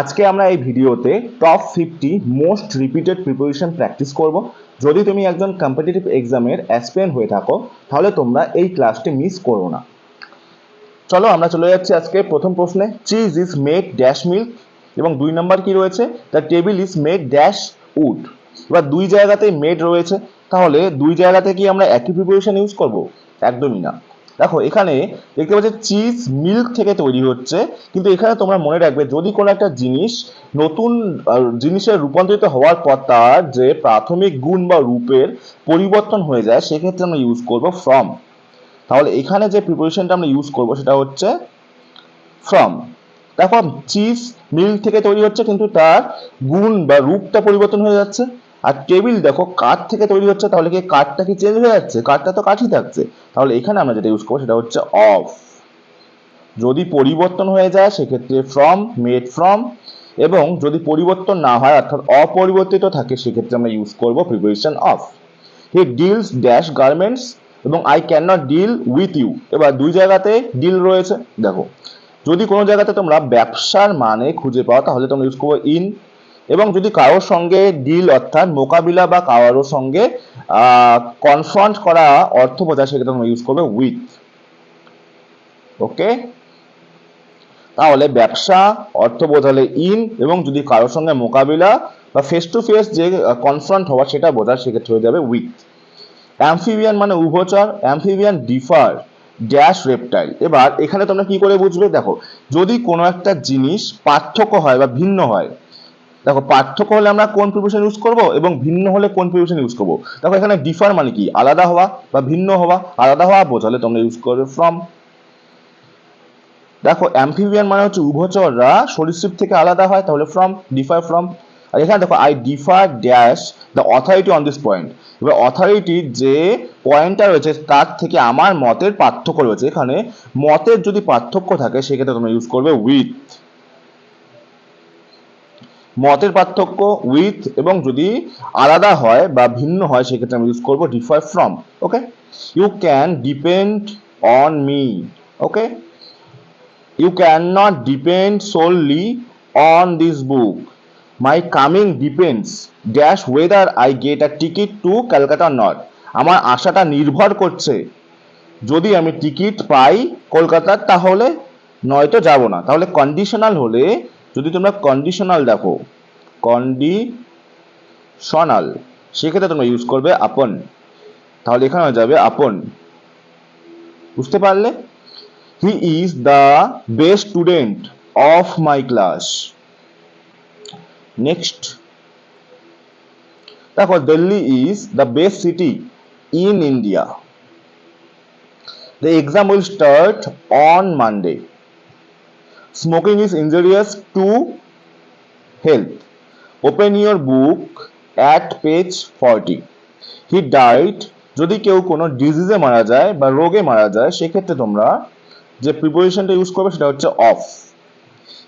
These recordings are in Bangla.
আজকে আমরা এই ভিডিওতে top fifty most repeated preposition practice করব। যদি তুমি একজন কম্পিটিটিভ এক্সামের অ্যাসপিরেন্ট হয়ে থাকো, তাহলে তোমরা এই ক্লাসটি মিস করো না। চলো আমরা চলে যাচ্ছি আজকে প্রথম প্রশ্নে। Cheese is made dash milk এবং দুই নম্বর কি রয়েছে? The table is made dash wood এবার দুই জায়গাতেই মেড রয়েছে। তাহলে দুই জায়গাতে কি আমরা একই প্রিপারেশন ইউজ করব? একদমই না। দেখো, এখানে দেখতে পাচ্ছি চিজ মিল্ক থেকে তৈরি হচ্ছে, কিন্তু এখানে তোমরা মনে রাখবে, যদি কোনো একটা জিনিস নতুন জিনিসে রূপান্তরিত হওয়ার পর তার যে প্রাথমিক গুণ বা রূপের পরিবর্তন হয়ে যায়, সেক্ষেত্রে আমরা ইউজ করব ফ্রম তাহলে এখানে যে প্রিপারেশনটা আমরা ইউজ করব, সেটা হচ্ছে ফ্রম দেখো চিজ মিল্ক থেকে তৈরি হচ্ছে, কিন্তু তার গুণ বা রূপটা পরিবর্তন হয়ে যাচ্ছে। আর টেবিল দেখো কাঠ থেকে তৈরি হচ্ছে, তাহলে কি কাঠটা কি চেঞ্জ হয়ে যাচ্ছে? কাঠটা তো কাঠই থাকছে। তাহলে এখানে আমরা যেটা ইউজ করব, সেটা হচ্ছে অফ যদি পরিবর্তন হয়ে যায়, সেক্ষেত্রে ফ্রম মেড ফ্রম এবং যদি পরিবর্তন না হয়, অর্থাৎ অপরিবর্তিত থাকে, সেক্ষেত্রে আমরা ইউজ করব preposition of he deals dash garments এবং I can not deal with you এবার দুই জায়গাতে ডিল রয়েছে, দেখো। যদি কোনো জায়গাতে তোমরা ব্যবসার মানে খুঁজে পাও, তাহলে তোমরা ইউজ করব ইন এবং যদি কারোর সঙ্গে ডিল অর্থাৎ মোকাবিলা বা কারোর সঙ্গে কনফ্রন্ট করা অর্থ বোঝায় সেক্ষেত্রে তোমরা ইউজ করবে উইথ ওকে তাহলে ব্যবসা, অর্থ বোঝালে ইন এবং যদি কারোর সঙ্গে মোকাবিলা বা ফেস টু ফেস যে কনফ্রন্ট হওয়া সেটা বোঝায়, সেক্ষেত্রে হয়ে যাবে উইথ অ্যামফিবিয়ান মানে উভচর অ্যামফিবিয়ান ডিফার ড্যাশ রেপটাইল এবার এখানে তোমরা কি করে বুঝবে? দেখো, যদি কোনো একটা জিনিস পার্থক্য হয় বা ভিন্ন হয় দেখো, পার্থক্য হলে আমরা কোন প্রিপারেশন ইউজ করব এবং ভিন্ন হলে কোন প্রিপারেশন ইউজ করব? দেখো, এখানে ডিফার মানে কি? আলাদা হওয়া বা ভিন্ন হওয়া, আলাদা হওয়া বোঝালে তোমরা ইউজ করবে ফ্রম দেখো অ্যামফিবিয়ান মানে হচ্ছে উভচররা সরীসৃপ থেকে আলাদা হয়, তাহলে ফ্রম ডিফার ফ্রম আর এখানে দেখো I differ dash the authority on this point এবার অথরিটির যে পয়েন্টটা রয়েছে, তার থেকে আমার মতের পার্থক্য রয়েছে। এখানে মতের যদি পার্থক্য থাকে, সেক্ষেত্রে তোমরা ইউজ করবে উইথ মতের পার্থক্য উইথ এবং যদি আলাদা হয় বা ভিন্ন হয়, সেক্ষেত্রে আমি ইউজ করব differ from okay you can depend on me okay you can not depend solely on this book my coming dash whether whether I get ticket ticket to or not. আমার আশাটা নির্ভর করছে। যদি আমি টিকিট পাই কলকাতার, তাহলে নয়তো যাব না। তাহলে কন্ডিশনাল হলে যদি তোমরা কন্ডিশনাল দেখো কন্ডিশনাল সেক্ষেত্রে তোমরা ইউজ করবে আপন তাহলে এখানে যাবে আপন বুঝতে পারলে? He is the best student of my class next দেখো Delhi is the best city in India the exam will start on Monday smoking is injurious to health open your book at page forty he died যদি কেউ কোনো ডিজিজে মারা যায় বা রোগে মারা যায়, সেক্ষেত্রে তোমরা যে প্রিপোজিশনটা ইউজ করবে সেটা হচ্ছে of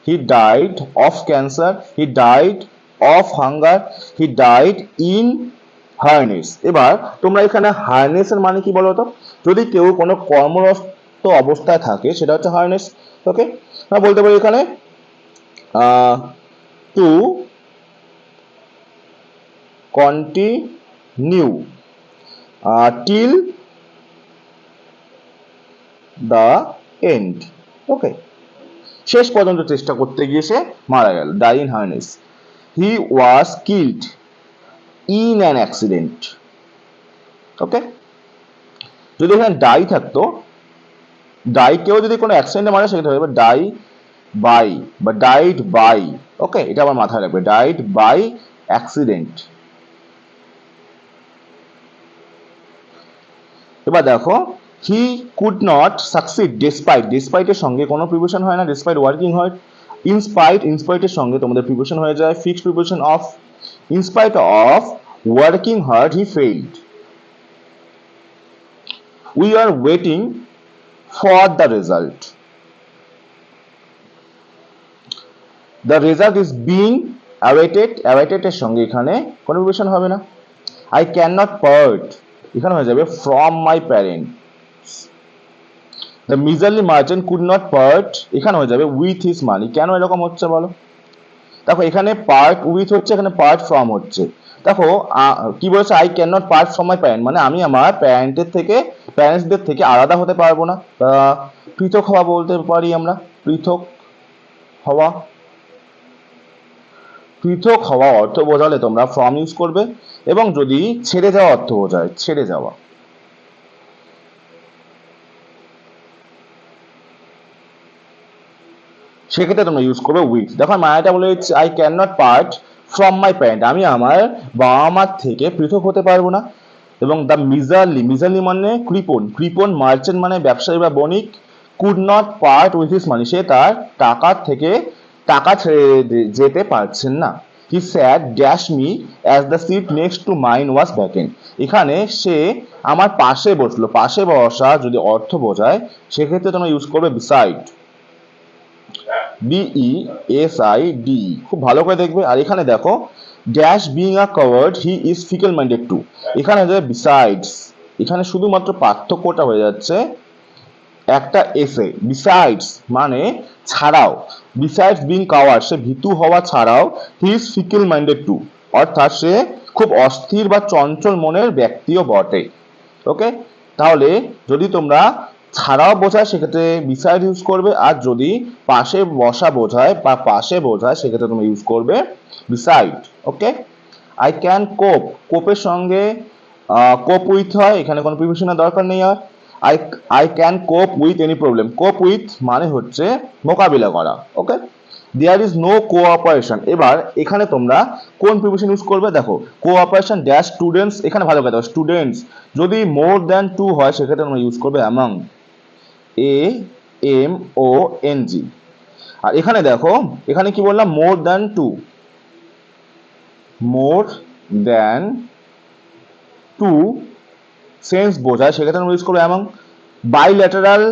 he died of cancer he died of hunger he died in harness এবার তোমরা এখানে হার্নেসের মানে কি বলো তো যদি কেউ কোনো কর্মরত অবস্থায় থাকে, সেটা হচ্ছে হার্নেস ওকে আমরা বলতে পারি এখানে। To continue till the end okay শেষ পর্যন্ত চেষ্টা করতে গিয়ে সে মারা গেল die in harness he was killed in an accident okay যদি এখানে ডাই থাকতো ডাই কেউ যদি কোনো অ্যাক্সিডেন্টে মারে, সেক্ষেত্রে হবে ডাই বাই বা ডাইড বাই ওকে এটা আমার মাথায় রাখবে ডাইড বাই অ্যাক্সিডেন্ট এবার দেখো he could not succeed despite ডেসপাইটের সঙ্গে কোনো প্রিপারেশন হয় না ডেসপাইট ওয়ার্কিং হয় ইনস্পাইট ইনস্পাইটের সঙ্গে তোমাদের প্রিপারেশন হয়ে যায় fixed preposition of in spite of working hard he failed we are waiting for the result the result is being awaited অ্যাওয়েটেডের সঙ্গে এখানে কোনো প্রিপারেশন হবে না। আই ক্যান নট পার্ট এখানে হয়ে যাবে from my parent the miserly merchant could not part এখানে হয়ে যাবে উইথ হিস মানি কেন এরকম হচ্ছে বলো? দেখো, এখানে পার্ট উইথ হচ্ছে, এখানে পার্ট ফ্রম হচ্ছে। দেখো কি বলেছে? I can not part from my parent মানে আমি আমার প্যারেন্টের থেকে প্যারেন্টসদের থেকে আলাদা হতে পারব না। পৃথক হওয়া বলতে পারি আমরা? পৃথক হওয়া। পৃথক হওয়া অর্থ বোঝালে তোমরা ফ্রম ইউজ করবে, এবং যদি ছেড়ে যাওয়া অর্থ বোঝায়, ছেড়ে যাওয়া। সেক্ষেত্রে তোমরা ইউজ করবে উইথ দেখো মায়াটা বলে I can not part from my parent আমি আমার বাবা মার থেকে পৃথক হতে পারব না। এবং দ্য মিজারলি মিজারলি মানে কৃপন কৃপন মার্চেন্ট মানে ব্যবসায়ী বা বণিক could not part with his money সে তার টাকার থেকে টাকা ছেড়ে যেতে পারছেন না। He sat dash me as the seat next to mine was vacant এখানে সে আমার পাশে বসল। পাশে বসা যদি অর্থ বোঝায়, সেক্ষেত্রে তোমরা ইউজ করবে beside B E S I D খুব ভালো করে দেখবে। আর এখানে দেখো dash being a coward he is fickle minded too এখানে যে বিসাইডস এখানে শুধুমাত্র পার্থক্যটা হয়ে যাচ্ছে একটা এসে বিসাইডস মানে ছাড়াও। বিসাইডস বিং কাওয়ার সে ভীতু হওয়া ছাড়াও he is fickle minded too অর্থাৎ সে খুব অস্থির বা চঞ্চল মনের ব্যক্তিও বটে। ওকে তাহলে যদি তোমরা ছাড়াও বোঝায়, সেক্ষেত্রে বিসাইড ইউজ করবে। আর যদি পাশে বসা বোঝায় বা পাশে বোঝায়, সেক্ষেত্রে তুমি ইউজ করবে beside okay I can cope কোপের সঙ্গে কোপ উইথ হয়, এখানে কোনো প্রিভিশনের দরকার নেই আর। I I can cope with any problem cope with মানে হচ্ছে মোকাবিলা করা okay there is no cooperation এবার এখানে তোমরা কোন প্রিভিশন ইউজ করবে? দেখো কোঅপারেশন ড্যাশ স্টুডেন্টস এখানে ভালো কথা স্টুডেন্টস যদি মোর দ্যান টু হয়, সেক্ষেত্রে তোমরা ইউজ করবে among A M O N G আর এখানে দেখো, এখানে কি বললাম? More than two more than two sense বোঝায়। সেক্ষেত্রে আমরা ইউজ করব among bilateral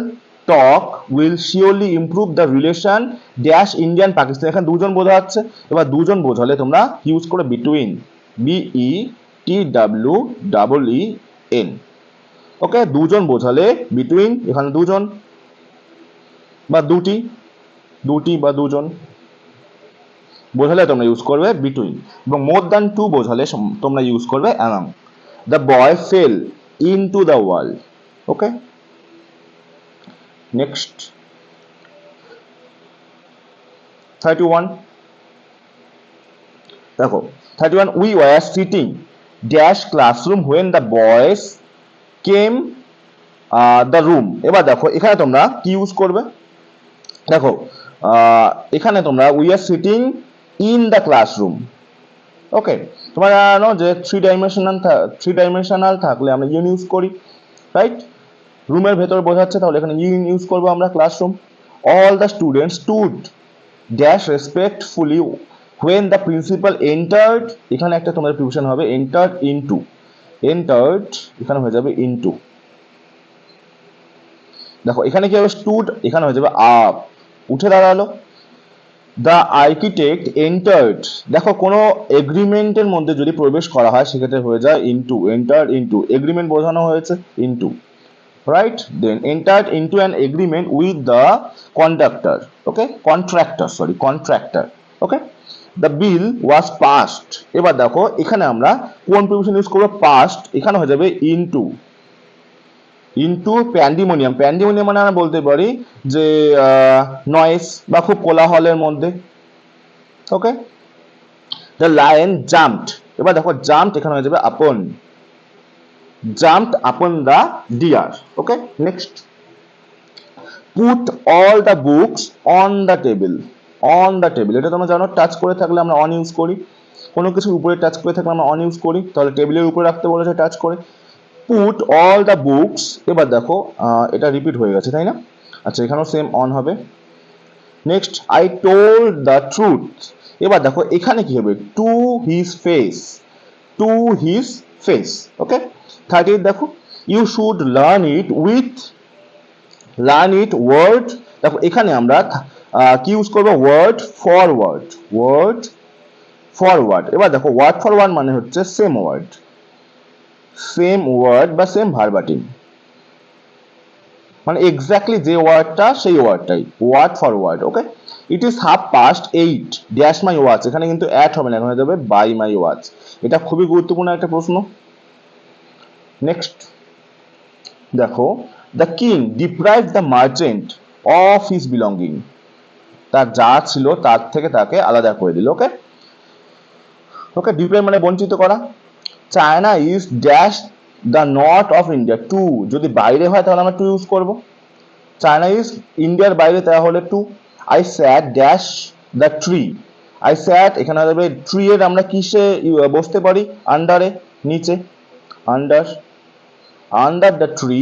talk will surely improve the relation dash Indian Pakistan এখানে দুজন বোঝা যাচ্ছে। এবার দুজন বোঝালে তোমরা ইউজ করো between B E T W double E N okay দুজন বোঝালে বিটুইন এখানে দুজন বা দুটি দুটি বা দুজন বোঝালে তোমরা ইউজ করবে বিটুইন এবং মোর দ্যান টু বোঝালে তোমরা ইউজ করবে among the boy fell in to the world okay next thirty one দেখো thirty one we were sitting dash classroom when the boys came the room এবার দেখো, এখানে তোমরা কি ইউজ করবে? দেখো এখানে তোমরা we are sitting in the classroom okay তোমরা জানো যে থ্রি ডাইমেনশনাল থ্রি ডাইমেনশনাল থাকলে আমরা ইউন ইউজ করি রাইট রুমের ভেতর বোঝাচ্ছে, তাহলে এখানে ইউন ইউজ করব আমরা classroom all the students stood dash respectfully when the principal entered এখানে একটা তোমাদের প্রিভিশন হবে এন্টার্ড ইনটু এন্টার্ড এখানে হয়ে যাবে ইনটু দেখো, এখানে কি হবে? স্টুড এখানে হয়ে যাবে আপ উঠে দাঁড়াল। দ্য আর্কিটেক্ট এন্টার্ড দেখো, কোনো এগ্রিমেন্টের মধ্যে যদি প্রবেশ করা হয়, সেক্ষেত্রে হয়ে যায় ইনটু এন্টার ইনটু এগ্রিমেন্ট বোঝানো হয়েছে into right? Then entered into an agreement with the conductor. Okay? Contractor, sorry, contractor. Okay? The bill was passed. এবার দেখো, এখানে আমরা কোন প্রিভিশন ইউজ করব? পাস্ট এখানে হয়ে যাবে ইনটু ইনটু প্যান্ডিমোনিয়াম প্যান্ডিমোনিয়াম মানে আমরা বলতে পারি যে নয়েস বা খুব কোলাহলের মধ্যে। ওকে দ্য লায়ন জাম্পড এবার দেখো জাম্পড এখানে হয়ে যাবে আপন jumped upon the deer. Okay? Next. Put all the books on the table. On the table এটা তোমরা জানো টাচ করে থাকলে আমরা অন ইউজ করি। কোনো কিছুর উপরে টাচ করে থাকলে আমরা অন ইউজ করি। তাহলে টেবিলের উপরে রাখতে বলেছে টাচ করে। পুট অল দ্য বুকস এবার দেখো এটা রিপিট হয়ে গেছে, তাই না? আচ্ছা এখানেও সেম অন হবে। Next I told the truth এবার দেখো, এখানে কি হবে? To his face to his face okay thirty দেখো। You should learn it with learn it word দেখো, এখানে আমরা কি ইউজ করব? ওয়ার্ড ফরওয়ার্ড ওয়ার্ড ফরওয়ার্ড এবার দেখো ওয়ার্ড ফরওয়ার্ড মানে হচ্ছে সেম ওয়ার্ড সেম ওয়ার্ড বা সেম ভার্বাটিম মানে এক্স্যাক্টলি যে ওয়ার্ডটা সেই ওয়ার্ডটাই word for word okay it is half past eight dash my watch এখানে কিন্তু অ্যাড হবে না, এখন যাবে বাই মাই ওয়াচ এটা খুবই গুরুত্বপূর্ণ একটা প্রশ্ন। নেক্সট দেখো the king deprive the merchant of his belonging তার যা ছিল তার থেকে তাকে আলাদা করে দিল ওকে ওকে ডিপ্রাইভ মানে বঞ্চিত করা। China is dash the north of India to যদি বাইরে হয় তাহলে আমরা টু ইউজ করব। চায়না ইজ ইন্ডিয়ার বাইরে, তাহলে to I sat dash the tree I sat এখানে হবে ট্রি এর আমরা কিসে বসতে পারি? আন্ডারে নিচে। Under under the tree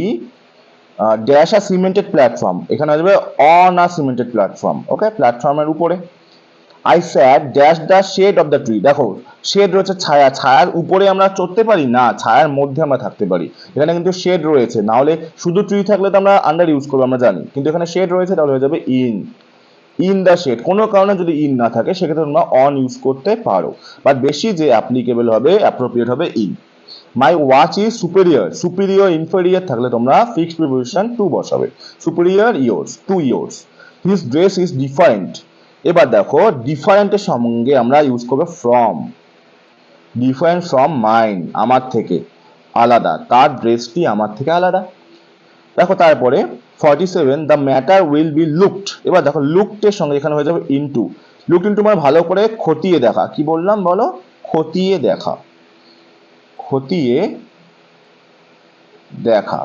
dash a cemented platform. এখানে আসবে on a cemented platform okay প্ল্যাটফর্মের উপরে। I sat dash the shade of the tree দেখো শেড রয়েছে ছায়া। ছায়ার উপরে আমরা চড়তে পারি? না, ছায়ার মধ্যে আমরা থাকতে পারি। এখানে কিন্তু শেড রয়েছে। না হলে শুধু ট্রি থাকলে তো আমরা আন্ডার ইউজ করব, আমরা জানি। কিন্তু এখানে শেড রয়েছে, তাহলে হয়ে যাবে ইন ইন দ্য শেড কোনো কারণে যদি ইন না থাকে, সেক্ষেত্রে তোমরা অন ইউজ করতে পারো। বাট বেশি যে অ্যাপ্লিকেবল হবে অ্যাপ্রোপ্রিয়েট হবে in my watch is superior superior inferior থাকলে তোমরা ফিক্সড প্রিপোজিশন টু বসাবে। Superior years to years his dress is different এবার দেখো ডিফারেন্টের সঙ্গে আমরা ইউজ করব ফ্রম ডিফারেন্ট ফ্রম মাইন্ড আমার থেকে আলাদা। তার ড্রেসটি আমার থেকে আলাদা। দেখো তারপরে forty seven the matter will be looked এবার দেখো লুকটের সঙ্গে এখানে হয়ে যাবে ইনটু লুক ইনটু মানে ভালো করে খতিয়ে দেখা। কি বললাম বলো? খতিয়ে দেখা। খতিয়ে দেখা।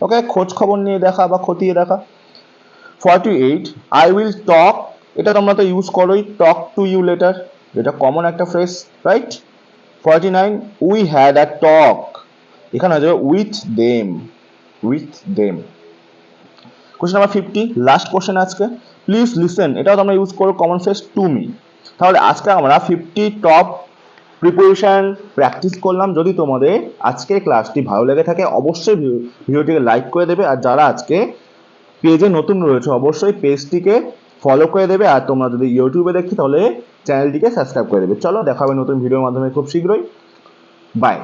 ওকে খোঁজ খবর নিয়ে দেখা বা খতিয়ে দেখা। Forty eight I will talk এটা তোমরা তো ইউজ করোই টক টু ইউ লেটার এটা কমন একটা phrase right forty nine we had a talk এখানে হয়ে যাবে with them with them question number fifty last question আজকে। প্লিজ লিসেন এটাও তোমরা ইউজ করো কমন ফ্রেজ টু মি তাহলে আজকে আমরা ফিফটি টপ প্রিপারেশন প্র্যাকটিস করলাম যদি তোমাদের আজকের ক্লাসটি ভালো লেগে থাকে, অবশ্যই ভিডিও- ভিডিওটিকে লাইক করে দেবে। আর যারা আজকে পেজে নতুন রয়েছে, অবশ্যই পেজটিকে ফলো করে দেবে। আর তোমরা যদি ইউটিউবে দেখছ, তাহলে চ্যানেলটিকে সাবস্ক্রাইব করে দেবে। চলো, দেখা হবে নতুন ভিডিওর মাধ্যমে খুব শীঘ্রই। বাই